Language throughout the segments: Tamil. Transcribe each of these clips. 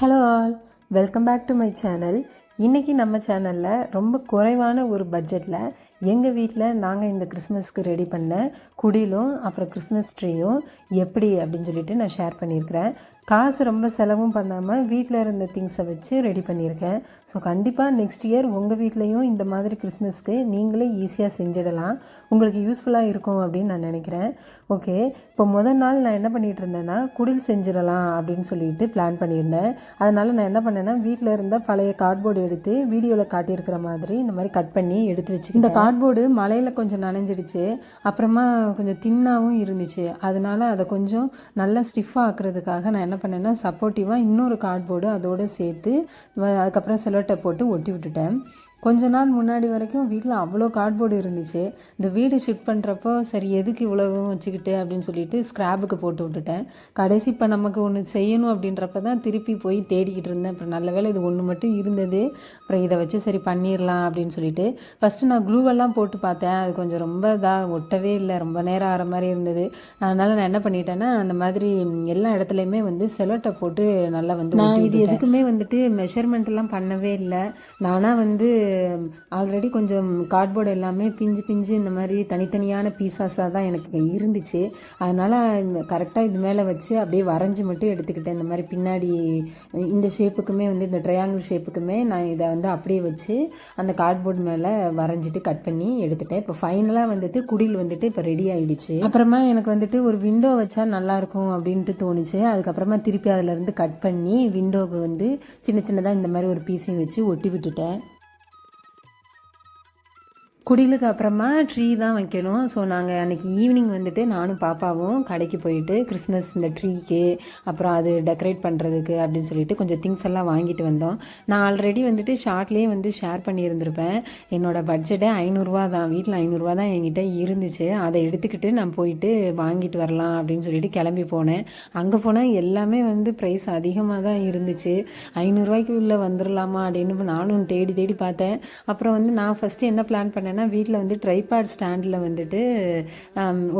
Hello all welcome back to my channel இன்றைக்கி நம்ம சேனலில் ரொம்ப குறைவான ஒரு பட்ஜெட்டில் எங்கள் வீட்டில் நாங்கள் இந்த கிறிஸ்மஸ்க்கு ரெடி பண்ண குடிலும் அப்புறம் கிறிஸ்மஸ் ட்ரீயும் எப்படி அப்படின்னு சொல்லிட்டு நான் ஷேர் பண்ணியிருக்கிறேன். காசு ரொம்ப செலவும் பண்ணாமல் வீட்டில் இருந்த திங்ஸை வச்சு ரெடி பண்ணியிருக்கேன். ஸோ கண்டிப்பாக நெக்ஸ்ட் இயர் உங்கள் வீட்லேயும் இந்த மாதிரி கிறிஸ்மஸ்க்கு நீங்களே ஈஸியாக செஞ்சிடலாம். உங்களுக்கு யூஸ்ஃபுல்லாக இருக்கும் அப்படின்னு நான் நினைக்கிறேன். ஓகே இப்போ முதல் நாள் நான் என்ன பண்ணிகிட்டு இருந்தேன்னா குடில் செஞ்சிடலாம் அப்படின்னு சொல்லிட்டு பிளான் பண்ணியிருந்தேன். அதனால் நான் என்ன பண்ணேன்னா வீட்டில் இருந்த பழைய கார்ட்போர்டு எடுத்து வீடியோவில் காட்டியிருக்கிற மாதிரி இந்த மாதிரி கட் பண்ணி எடுத்து வச்சு இந்த கார்ட்போர்டு மழையில் கொஞ்சம் நனைஞ்சிடுச்சு. அப்புறமா கொஞ்சம் தின்னாகவும் இருந்துச்சு. அதனால அதை கொஞ்சம் நல்லா ஸ்டிஃபாக ஆக்குறதுக்காக நான் என்ன பண்ணேன்னா சப்போர்ட்டிவாக இன்னொரு கார்ட்போர்டு அதோடு சேர்த்து அதுக்கப்புறம் செலோட்டை போட்டு ஒட்டி விட்டுட்டேன். கொஞ்ச நாள் முன்னாடி வரைக்கும் வீட்டில் அவ்வளோ கார்ட்போர்டு இருந்துச்சு. இந்த வீடு ஷிஃப்ட் பண்ணுறப்போ சரி எதுக்கு இவ்வளவும் வச்சுக்கிட்டு அப்படின்னு சொல்லிட்டு ஸ்க்ராப்புக்கு போட்டு விட்டுட்டேன். கடைசி இப்போ நமக்கு ஒன்று செய்யணும் அப்படின்றப்ப தான் திருப்பி போய் தேடிக்கிட்டு இருந்தேன். அப்புறம் நல்ல வேளை இது ஒன்று மட்டும் இருந்தது. அப்புறம் இதை வச்சு சரி பண்ணிடலாம் அப்படின்னு சொல்லிட்டு. ஃபஸ்ட்டு நான் க்ளூவெல்லாம் போட்டு பார்த்தேன். அது கொஞ்சம் ரொம்ப இதாக ஒட்டவே இல்லை. ரொம்ப நேரம் ஆகிற மாதிரி இருந்தது. அதனால் நான் என்ன பண்ணிட்டேன்னா அந்த மாதிரி எல்லா இடத்துலையுமே வந்து செலோட்டை போட்டு நல்லா வந்து நான் இது எதுக்குமே வந்துட்டு மெஷர்மெண்ட் எல்லாம் பண்ணவே இல்லை. நானாக வந்து ஆல்ரெடி கொஞ்சம் கார்ட்போர்டு எல்லாமே பிஞ்சு பிஞ்சு இந்த மாதிரி தனித்தனியான பீஸாஸாக தான் எனக்கு இருந்துச்சு. அதனால் கரெக்டாக இது மேலே வச்சு அப்படியே வரைஞ்சி மட்டும் எடுத்துக்கிட்டேன். இந்த மாதிரி பின்னாடி இந்த ஷேப்புக்குமே வந்து இந்த ட்ரையாங்கிள் ஷேப்புக்குமே நான் இதை வந்து அப்படியே வச்சு அந்த கார்ட்போர்டு மேலே வரைஞ்சிட்டு கட் பண்ணி எடுத்துட்டேன். இப்போ ஃபைனலாக வந்துட்டு குடில் வந்துட்டு இப்போ ரெடி ஆகிடுச்சு அப்புறமா எனக்கு வந்துட்டு ஒரு விண்டோ வச்சா நல்லாயிருக்கும் அப்படின்ட்டு தோணுச்சு. அதுக்கப்புறமா திருப்பி அதுலேருந்து கட் பண்ணி விண்டோவுக்கு வந்து சின்ன சின்னதாக இந்த மாதிரி ஒரு பீஸையும் வச்சு ஒட்டி விட்டுட்டேன். குடிலுக்கு அப்புறமா ட்ரீ தான் வைக்கணும். ஸோ நாங்கள் அன்றைக்கி ஈவினிங் வந்துட்டு நானும் பாப்பாவும் கடைக்கு போயிட்டு கிறிஸ்மஸ் இந்த ட்ரீக்கு அப்புறம் அது டெக்கரேட் பண்ணுறதுக்கு அப்படின்னு சொல்லிட்டு கொஞ்சம் திங்ஸ் எல்லாம் வாங்கிட்டு வந்தோம். நான் ஆல்ரெடி வந்துட்டு ஷார்ட்லேயே வந்து ஷேர் பண்ணியிருந்திருப்பேன். என்னோடய பட்ஜெட்டே ஐநூறுரூவா தான். வீட்டில் ஐநூறுரூவா தான் என்கிட்ட இருந்துச்சு. அதை எடுத்துக்கிட்டு நான் போயிட்டு வாங்கிட்டு வரலாம் அப்படின்னு சொல்லிட்டு கிளம்பி போனேன். அங்கே போனால் எல்லாமே வந்து ப்ரைஸ் அதிகமாக தான் இருந்துச்சு. ஐநூறுரூவாய்க்கு உள்ளே வந்துடலாமா அப்படின்னு நானும் தேடி தேடி பார்த்தேன். அப்புறம் வந்து நான் ஃபஸ்ட்டு என்ன பிளான் பண்ணேன்னா வீட்டில் வந்து ட்ரைபேட் ஸ்டாண்டில் வந்துட்டு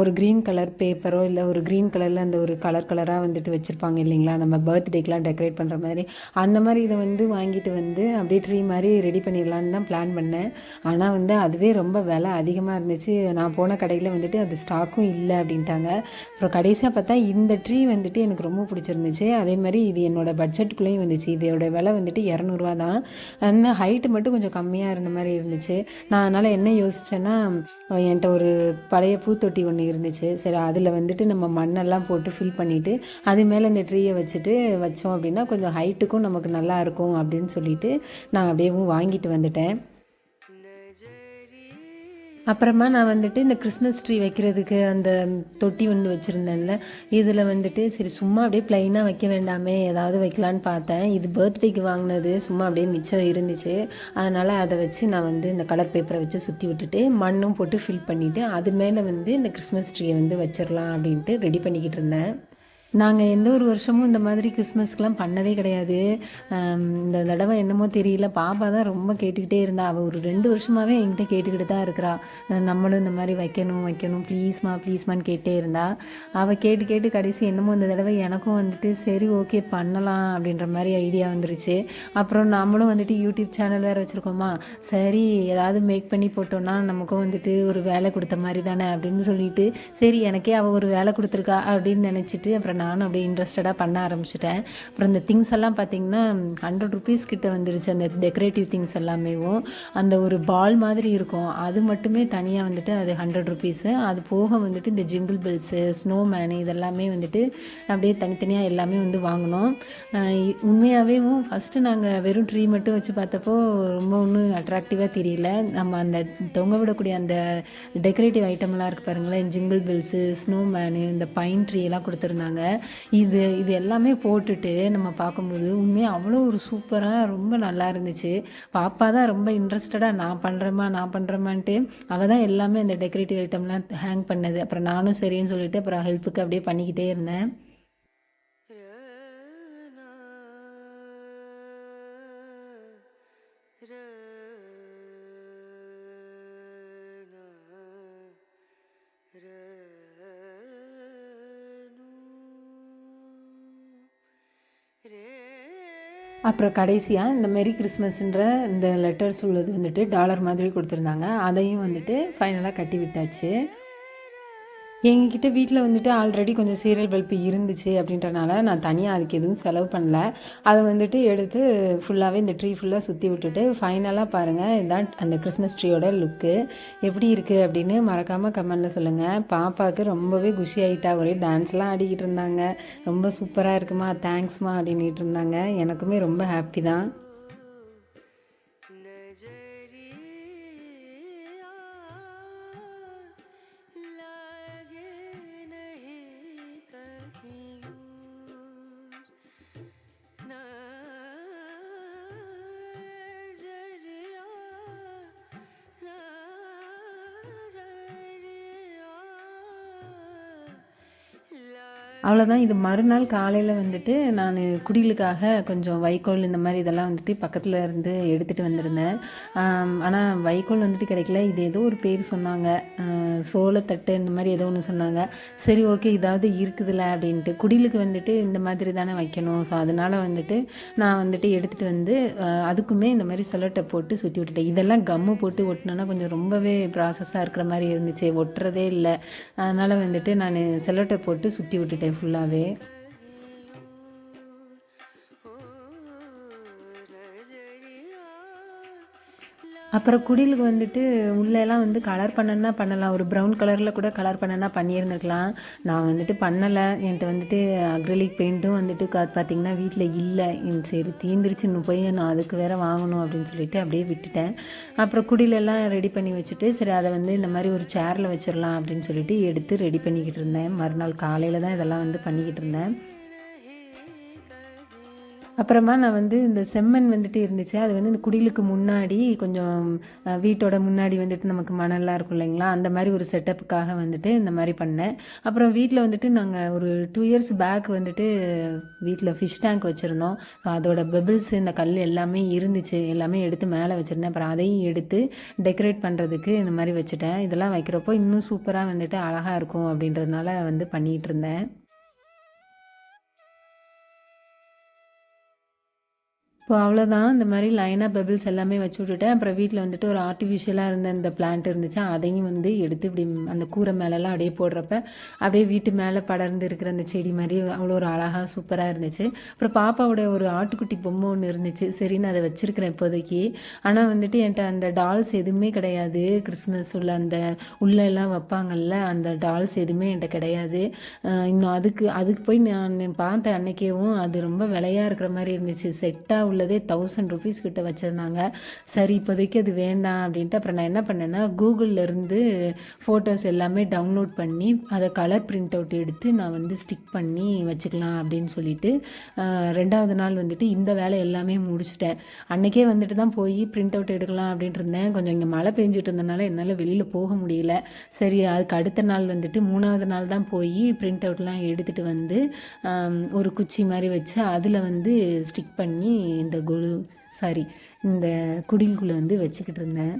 ஒரு க்ரீன் கலர் பேப்பரோ இல்லை ஒரு க்ரீன் கலரில் அந்த ஒரு கலர் கலராக வந்துட்டு வச்சுருப்பாங்க இல்லைங்களா? நம்ம பர்த்டேக்கெலாம் டெக்கரேட் பண்ணுற மாதிரி. அந்த மாதிரி இதை வந்து வாங்கிட்டு வந்து அப்படியே ட்ரீ மாதிரி ரெடி பண்ணிடலான்னு தான் பிளான் பண்ணேன். ஆனால் வந்து அதுவே ரொம்ப விலை அதிகமாக இருந்துச்சு. நான் போன கடையில் வந்துட்டு அது ஸ்டாக்கும் இல்லை அப்படின்ட்டாங்க. அப்புறம் கடைசியாக பார்த்தா இந்த ட்ரீ வந்துட்டு எனக்கு ரொம்ப பிடிச்சிருந்துச்சு. அதே மாதிரி இது என்னோடய பட்ஜெட்டுக்குள்ளேயும் வந்துச்சு. இதோட விலை வந்துட்டு இரநூறுவா தான். அந்த ஹைட்டு மட்டும் கொஞ்சம் கம்மியாக இருந்த மாதிரி இருந்துச்சு. நான் அதனால் என்ன என்ன யோசிச்சேன்னா என்கிட்ட ஒரு பழைய பூத்தொட்டி ஒன்று இருந்துச்சு. சரி அதில் வந்துட்டு நம்ம மண்ணெல்லாம் போட்டு ஃபில் பண்ணிவிட்டு அது மேலே இந்த ட்ரீயை வச்சுட்டு வச்சோம் அப்படின்னா கொஞ்சம் ஹைட்டுக்கும் நமக்கு நல்லா இருக்கும் அப்படின்னு சொல்லிட்டு நான் அப்படியேவும் வாங்கிட்டு வந்துட்டேன். அப்புறமா நான் வந்துட்டு இந்த கிறிஸ்மஸ் ட்ரீ வைக்கிறதுக்கு அந்த தொட்டி வந்து வச்சுருந்தேன்ல. இதில் வந்துட்டு சரி சும்மா அப்படியே ப்ளைனாக வைக்க வேண்டாமே ஏதாவது வைக்கலான்னு பார்த்தேன். இது பர்த்டேக்கு வாங்கினது சும்மா அப்படியே மிச்சம் இருந்துச்சு. அதனால் அதை வச்சு நான் வந்து இந்த கலர் பேப்பரை வச்சு சுற்றி விட்டுட்டு மண்ணும் போட்டு ஃபில் பண்ணிவிட்டு அது மேலே வந்து இந்த கிறிஸ்மஸ் ட்ரீயை வந்து வச்சிடலாம் அப்படின்ட்டு ரெடி பண்ணிக்கிட்டு இருந்தேன். நாங்கள் எந்த ஒரு வருஷமும் இந்த மாதிரி கிறிஸ்மஸ்க்கெலாம் பண்ணதே கிடையாது. இந்த தடவை என்னமோ தெரியல. பாப்பா தான் ரொம்ப கேட்டுக்கிட்டே இருந்தா. அவள் ஒரு ரெண்டு வருஷமாகவே என்கிட்ட கேட்டுக்கிட்டு தான் இருக்கிறா. நம்மளும் இந்த மாதிரி வைக்கணும் வைக்கணும். ப்ளீஸ்மா ப்ளீஸ்மான்னு கேட்டே இருந்தா. அவள் கேட்டு கேட்டு கடைசி என்னமோ இந்த தடவை எனக்கும் வந்துட்டு சரி ஓகே பண்ணலாம் அப்படின்ற மாதிரி ஐடியா வந்துருச்சு. அப்புறம் நம்மளும் வந்துட்டு யூடியூப் சேனல் வேறு வச்சுருக்கோமா. சரி ஏதாவது மேக் பண்ணி போட்டோன்னா நமக்கும் வந்துட்டு ஒரு வேலை கொடுத்த மாதிரி தானே அப்படின்னு சொல்லிட்டு சரி எனக்கே அவள் ஒரு வேலை கொடுத்துருக்கா அப்படின்னு நினச்சிட்டு அப்புறம் நானும் அப்படியே இன்ட்ரெஸ்டடாக பண்ண ஆரம்பிச்சிட்டேன். அப்புறம் இந்த திங்ஸ் எல்லாம் பார்த்தீங்கன்னா ஹண்ட்ரட் ருபீஸ் கிட்ட வந்துருச்சு. அந்த டெக்கரேட்டிவ் திங்ஸ் எல்லாமேவும் அந்த ஒரு பால் மாதிரி இருக்கும். அது மட்டுமே தனியாக வந்துட்டு அது ஹண்ட்ரட் ருபீஸு அது போக வந்துட்டு இந்த ஜிங்கிள் பெல்ஸு ஸ்னோமேனு இதெல்லாமே வந்துட்டு அப்படியே தனித்தனியாக எல்லாமே வந்து வாங்கினோம். உண்மையாகவே ஃபஸ்ட்டு நாங்கள் வெறும் ட்ரீ மட்டும் வச்சு பார்த்தப்போ ரொம்ப ஒன்றும் அட்ராக்டிவாக தெரியல. நம்ம அந்த தொங்க விடக்கூடிய அந்த டெக்கரேட்டிவ் ஐட்டம்லாம் இருக்கு பாருங்களேன். ஜிங்கிள் பெல்ஸு ஸ்னோமேனு இந்த பைன் ட்ரீ எல்லாம் கொடுத்துருந்தாங்க. இது இது எல்லாமே போட்டுட்டு நம்ம பார்க்கும்போது உண்மையாக அவ்வளோ ஒரு சூப்பராக ரொம்ப நல்லா இருந்துச்சு. பாப்பா தான் ரொம்ப இன்ட்ரெஸ்டடாக நான் பண்ணுறேம்மா நான் பண்ணுறேம்மான்ட்டு அவள் தான் எல்லாமே அந்த டெக்கரேட்டிவ் ஐட்டம்லாம் ஹேங் பண்ணது. அப்புறம் நானும் சரின்னு சொல்லிட்டு அப்புறம் ஹெல்ப்புக்கு அப்படியே பண்ணிக்கிட்டே இருந்தேன். ரே அப்புறம் கடைசியாக இந்த மெரி கிறிஸ்மஸ்ன்ற இந்த லெட்டர்ஸ் உள்ளது வந்துட்டு டாலர் மாதிரி கொடுத்துருந்தாங்க. அதையும் வந்துட்டு ஃபைனலாக கட்டி விட்டாச்சு. எங்ககிட்ட வீட்டில் வந்துட்டு ஆல்ரெடி கொஞ்சம் சீரியல் பல்ப்பு இருந்துச்சு அப்படின்றனால நான் தனியாக அதுக்கு எதுவும் செலவு பண்ணல. அதை வந்துட்டு எடுத்து ஃபுல்லாகவே இந்த ட்ரீ ஃபுல்லாக சுற்றி விட்டுட்டு ஃபைனலாக பாருங்கள் இதான் அந்த கிறிஸ்மஸ் ட்ரீயோட லுக்கு எப்படி இருக்குது அப்படின்னு மறக்காமல் கமெண்டில் சொல்லுங்கள் பாப்பாவுக்கு ரொம்பவே குஷி ஆகிட்டா ஒரே டான்ஸ்லாம் ஆடிக்கிட்டு இருந்தாங்க. ரொம்ப சூப்பராக இருக்குமா தேங்க்ஸ்மா அப்படின்ட்டு இருந்தாங்க. எனக்குமே ரொம்ப ஹாப்பி தான். அவ்வளோதான் இது மறுநாள் காலையில் வந்துட்டு நான் குடிலுக்காக கொஞ்சம் வைக்கோல் இந்த மாதிரி இதெல்லாம் வந்துட்டு பக்கத்தில் இருந்து எடுத்துகிட்டு வந்திருந்தேன். ஆனால் வைக்கோல் வந்துட்டு கிடைக்கல. இது ஏதோ ஒரு பேர் சொன்னாங்க. சோளத்தட்டு இந்த மாதிரி ஏதோ ஒன்று சொன்னாங்க. சரி ஓகே இதாவது இருக்குதுல்ல அப்படின்ட்டு. குடிலுக்கு வந்துட்டு இந்த மாதிரி தானே வைக்கணும். ஸோ அதனால் வந்துட்டு நான் வந்துட்டு எடுத்துகிட்டு வந்து அதுக்குமே இந்த மாதிரி சொலட்டை போட்டு சுற்றி விட்டுட்டேன். இதெல்லாம் கம்மு போட்டு ஒட்டினோன்னா கொஞ்சம் ரொம்பவே ப்ராசஸாக இருக்கிற மாதிரி இருந்துச்சு. ஒட்டுறதே இல்லை. அதனால் வந்துட்டு நான் செல்லோட்டை போட்டு சுற்றி விட்டுட்டேன் ஃபுல்லாகவே அப்புறம் குடிலுக்கு வந்துட்டு உள்ளெல்லாம் வந்து கலர் பண்ணனா பண்ணலாம். ஒரு ப்ரௌன் கலரில் கூட கலர் பண்ணனா பண்ணியிருந்துருக்கலாம். நான் வந்துட்டு பண்ணலை. என்கிட்ட வந்துட்டு அக்ரலிக் பெயிண்ட்டும் வந்துட்டு கா பார்த்தீங்கன்னா வீட்டில் இல்லை. சரி தீந்துருச்சு. இன்னும் போய் நான் அதுக்கு வேற வாங்கணும் அப்படின்னு சொல்லிட்டு அப்படியே விட்டுட்டேன். அப்புறம் குடிலெல்லாம் ரெடி பண்ணி வச்சுட்டு சரி அதை வந்து இந்த மாதிரி ஒரு சேரில் வச்சிடலாம் அப்படின்னு சொல்லிட்டு எடுத்து ரெடி பண்ணிக்கிட்டு இருந்தேன். மறுநாள் காலையில் தான் இதெல்லாம் வந்து பண்ணிக்கிட்டு இருந்தேன். அப்புறமா நான் வந்து இந்த செம்மண் வந்துட்டு இருந்துச்சு. அது வந்து இந்த குடிலுக்கு முன்னாடி கொஞ்சம் வீட்டோட முன்னாடி வந்துட்டு நமக்கு மணல்லாம் இருக்கும் இல்லைங்களா? அந்த மாதிரி ஒரு செட்டப்புக்காக வந்துட்டு இந்த மாதிரி பண்ணேன். அப்புறம் வீட்டில் வந்துட்டு நாங்கள் ஒரு டூ இயர்ஸ் பேக் வந்துட்டு வீட்டில் ஃபிஷ் டேங்க் வச்சுருந்தோம். அதோட பெபிள்ஸ் இந்த கல் எல்லாமே இருந்துச்சு. எல்லாமே எடுத்து மேலே வச்சுருந்தேன். அப்புறம் அதையும் எடுத்து டெக்கரேட் பண்ணுறதுக்கு இந்த மாதிரி வச்சுட்டேன். இதெல்லாம் வைக்கிறப்போ இன்னும் சூப்பராக வந்துட்டு அழகாக இருக்கும் அப்படின்றதுனால வந்து பண்ணிகிட்டு இருந்தேன். இப்போ அவ்வளோதான் இந்த மாதிரி லைனாக பெபிள்ஸ் எல்லாமே வச்சு விட்டுட்டேன். அப்புறம் வீட்டில் வந்துட்டு ஒரு ஆர்டிஃபிஷியலாக இருந்த இந்த பிளான்ட் இருந்துச்சு. அதையும் வந்து எடுத்து இப்படி அந்த கூரை மேலெல்லாம் அப்படியே போடுறப்ப அப்படியே வீட்டு மேலே படர்ந்து இருக்கிற அந்த செடி மாதிரி அவ்வளோ ஒரு அழகாக சூப்பராக இருந்துச்சு. அப்புறம் பாப்பாவோட ஒரு ஆட்டுக்குட்டி பொம்மை ஒன்று இருந்துச்சு. சரின்னு அதை வச்சுருக்கிறேன் இப்போதைக்கு. ஆனால் வந்துட்டு என்கிட்ட அந்த டால்ஸ் எதுவுமே கிடையாது. கிறிஸ்மஸ் உள்ள அந்த உள்ள எல்லாம் வைப்பாங்கல்ல அந்த டால்ஸ் எதுவுமே என்கிட்ட கிடையாது. இன்னும் அதுக்கு அதுக்கு போய் நான் பார்த்தேன் அன்னைக்கேவும். அது ரொம்ப விலையாக இருக்கிற மாதிரி இருந்துச்சு. செட்டாக உள்ளதே தௌசண்ட் ருபீஸ் கிட்ட வச்சுருந்தாங்க. சரி இப்போதைக்கு அது வேண்டாம் அப்படின்ட்டு அப்புறம் நான் என்ன பண்ணேன்னா கூகுளிலேருந்து ஃபோட்டோஸ் எல்லாமே டவுன்லோட் பண்ணி அதை கலர் பிரிண்ட் அவுட் எடுத்து நான் வந்து ஸ்டிக் பண்ணி வச்சுக்கலாம் அப்படின்னு சொல்லிட்டு ரெண்டாவது நாள் வந்துட்டு இந்த வேலை எல்லாமே முடிச்சுட்டேன். அன்றைக்கே வந்துட்டு தான் போய் பிரிண்ட் அவுட் எடுக்கலாம் அப்படின்ட்டு இருந்தேன். கொஞ்சம் இங்கே மழை பெஞ்சிட்டு இருந்தனால என்னால் வெளியில் போக முடியல. சரி அதுக்கு அடுத்த நாள் வந்துட்டு மூணாவது நாள் தான் போய் பிரிண்ட் அவுட்லாம் எடுத்துகிட்டு வந்து ஒரு குச்சி மாதிரி வச்சு அதில் வந்து ஸ்டிக் பண்ணி இந்த குழு சாரி இந்த குடிலுக்குள்ளே வந்து வச்சுக்கிட்டு இருந்தேன்.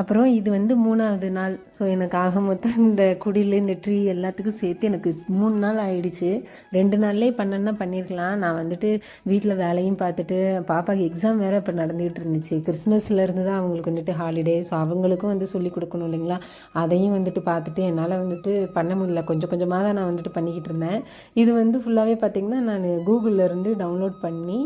அப்புறம் இது வந்து மூணாவது நாள். ஸோ எனக்கு ஆக மொத்தம் இந்த குடில் இந்த ட்ரீ எல்லாத்துக்கும் சேர்த்து எனக்கு மூணு நாள் ஆயிடுச்சு. ரெண்டு நாள்லேயே பண்ணேன்னா பண்ணியிருக்கலாம் நான் வந்துட்டு வீட்டில் வேலையும் பார்த்துட்டு பாப்பாக்கு எக்ஸாம் வேறு இப்போ நடந்துகிட்டு இருந்துச்சு. கிறிஸ்மஸ்லேருந்து தான் அவங்களுக்கு வந்துட்டு ஹாலிடே ஸோ அவங்களுக்கும் வந்து சொல்லி கொடுக்கணும் இல்லைங்களா? அதையும் வந்துட்டு பார்த்துட்டு என்னால் வந்துட்டு பண்ண முடியல. கொஞ்சம் கொஞ்சமாக தான் நான் வந்துட்டு பண்ணிக்கிட்டு இருந்தேன். இது வந்து ஃபுல்லாகவே பார்த்திங்கன்னா நான் கூகுளில் இருந்து டவுன்லோட் பண்ணி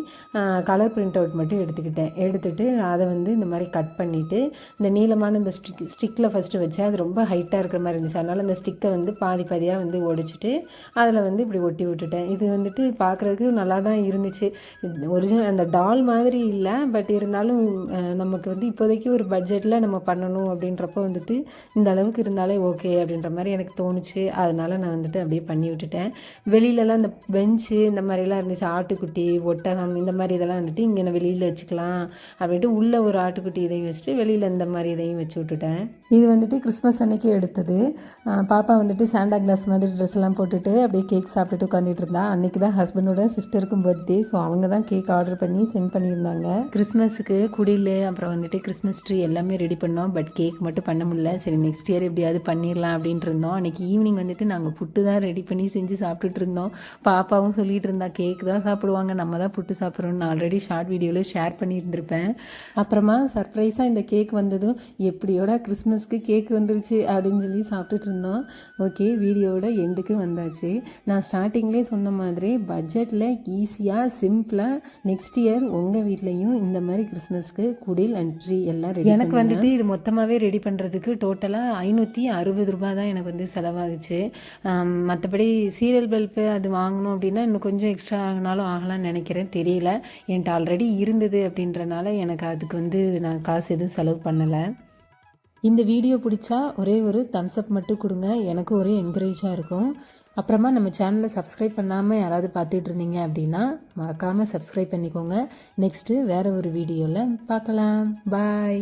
கலர் பிரிண்ட் அவுட் மட்டும் எடுத்துக்கிட்டேன். எடுத்துகிட்டு அதை வந்து இந்த மாதிரி கட் பண்ணிவிட்டு இந்த நீளமான இந்த ஸ்டிக் ஸ்டிக்கில் ஃபஸ்ட்டு வச்சேன் அது ரொம்ப ஹைட்டாக இருக்கிற மாதிரி இருந்துச்சு. அதனால் அந்த ஸ்டிக்கை வந்து பாதி பாதியாக வந்து ஒடிச்சிட்டு அதில் வந்து இப்படி ஒட்டி விட்டுட்டேன். இது வந்துட்டு பார்க்குறதுக்கு நல்லா தான் இருந்துச்சு ஒரிஜினல் அந்த டால் மாதிரி இல்லை பட் இருந்தாலும் நமக்கு வந்து இப்போதைக்கு ஒரு பட்ஜெட்டில் நம்ம பண்ணணும் அப்படின்றப்போ வந்துட்டு இந்த அளவுக்கு இருந்தாலே ஓகே அப்படின்ற மாதிரி எனக்கு தோணுச்சு. அதனால் நான் வந்துட்டு அப்படியே பண்ணி விட்டுட்டேன். வெளியிலலாம் இந்த பெஞ்சு இந்த மாதிரிலாம் இருந்துச்சு. ஆட்டுக்குட்டி ஒட்டகம் இந்த மாதிரி இதெல்லாம் வந்துட்டு இங்கே நான் வெளியில் வச்சுக்கலாம் அப்படின்ட்டு உள்ளே ஒரு ஆட்டுக்குட்டி இதையும் வச்சுட்டு வெளியில் இந்த மாதிரி இதையும் மேலேயும் வச்சு விட்டுட்டேன். இது வந்துட்டு கிறிஸ்மஸ் அன்னைக்கு எடுத்தது. பாப்பா வந்துட்டு சாண்டா கிளாஸ் மாதிரி ட்ரெஸ் எல்லாம் போட்டுட்டு அப்படியே கேக் சாப்பிட்டுட்டு உட்காந்துட்டு இருந்தா. அன்னைக்கு தான் ஹஸ்பண்டோட சிஸ்டருக்கும் பர்த்டே ஸோ அவங்க தான் கேக் ஆர்டர் பண்ணி சென்ட் பண்ணியிருந்தாங்க. கிறிஸ்மஸுக்கு குடில் அப்புறம் வந்துட்டு கிறிஸ்மஸ் ட்ரீ எல்லாமே ரெடி பண்ணோம். பட் கேக் மட்டும் பண்ண முடியல. சரி நெக்ஸ்ட் இயர் எப்படியாவது பண்ணிடலாம் அப்படின்ட்டு இருந்தோம். அன்னைக்கு ஈவினிங் வந்துட்டு நாங்கள் புட்டு தான் ரெடி பண்ணி செஞ்சு சாப்பிட்டுட்டு இருந்தோம். பாப்பாவும் சொல்லிட்டு இருந்தா கேக் தான் சாப்பிடுவாங்க. நம்ம தான் புட்டு சாப்பிட்றோம்னு ஆல்ரெடி ஷார்ட் வீடியோவில் ஷேர் பண்ணியிருந்திருப்பேன். அப்புறமா சர்ப்ரைஸாக இந்த கேக் வந்ததும் எப்படியோட கிறிஸ்மஸ்க்கு கேக் வந்துருச்சு அப்படின்னு சொல்லி சாப்பிட்டுட்டு இருந்தோம். ஓகே வீடியோவோட எண்டுக்கு வந்தாச்சு. நான் ஸ்டார்டிங்லேயே சொன்ன மாதிரி பட்ஜெட்டில் ஈஸியாக சிம்பிளாக நெக்ஸ்ட் இயர் உங்கள் வீட்லேயும் இந்த மாதிரி கிறிஸ்மஸ்க்கு குடில் அண்ட் ட்ரீ எல்லாம் ரெடி எனக்கு வந்துட்டு இது மொத்தமாகவே ரெடி பண்ணுறதுக்கு டோட்டலாக ஐநூற்றி அறுபது ரூபாய் தான் எனக்கு வந்து செலவாகுச்சு. மற்றபடி சீரியல் பல்பு அது வாங்கணும் அப்படின்னா இன்னும் கொஞ்சம் எக்ஸ்ட்ரா ஆகினாலும் ஆகலாம்னு நினைக்கிறேன். தெரியல. என்கிட்ட ஆல்ரெடி இருந்தது அப்படின்றனால எனக்கு அதுக்கு வந்து நான் காசு எதுவும் செலவு பண்ணலை. இந்த வீடியோ பிடிச்சா ஒரே ஒரு தம்ஸ்அப் மட்டும் கொடுங்க. எனக்கு ஒரே என்கரேஜாக இருக்கும். அப்புறமா நம்ம சேனலை சப்ஸ்கிரைப் பண்ணாமல் யாராவது பார்த்துட்டு இருந்தீங்க அப்படின்னா மறக்காமல் சப்ஸ்கிரைப் பண்ணிக்கோங்க. நெக்ஸ்ட்டு வேறு ஒரு வீடியோவில் பார்க்கலாம். பாய்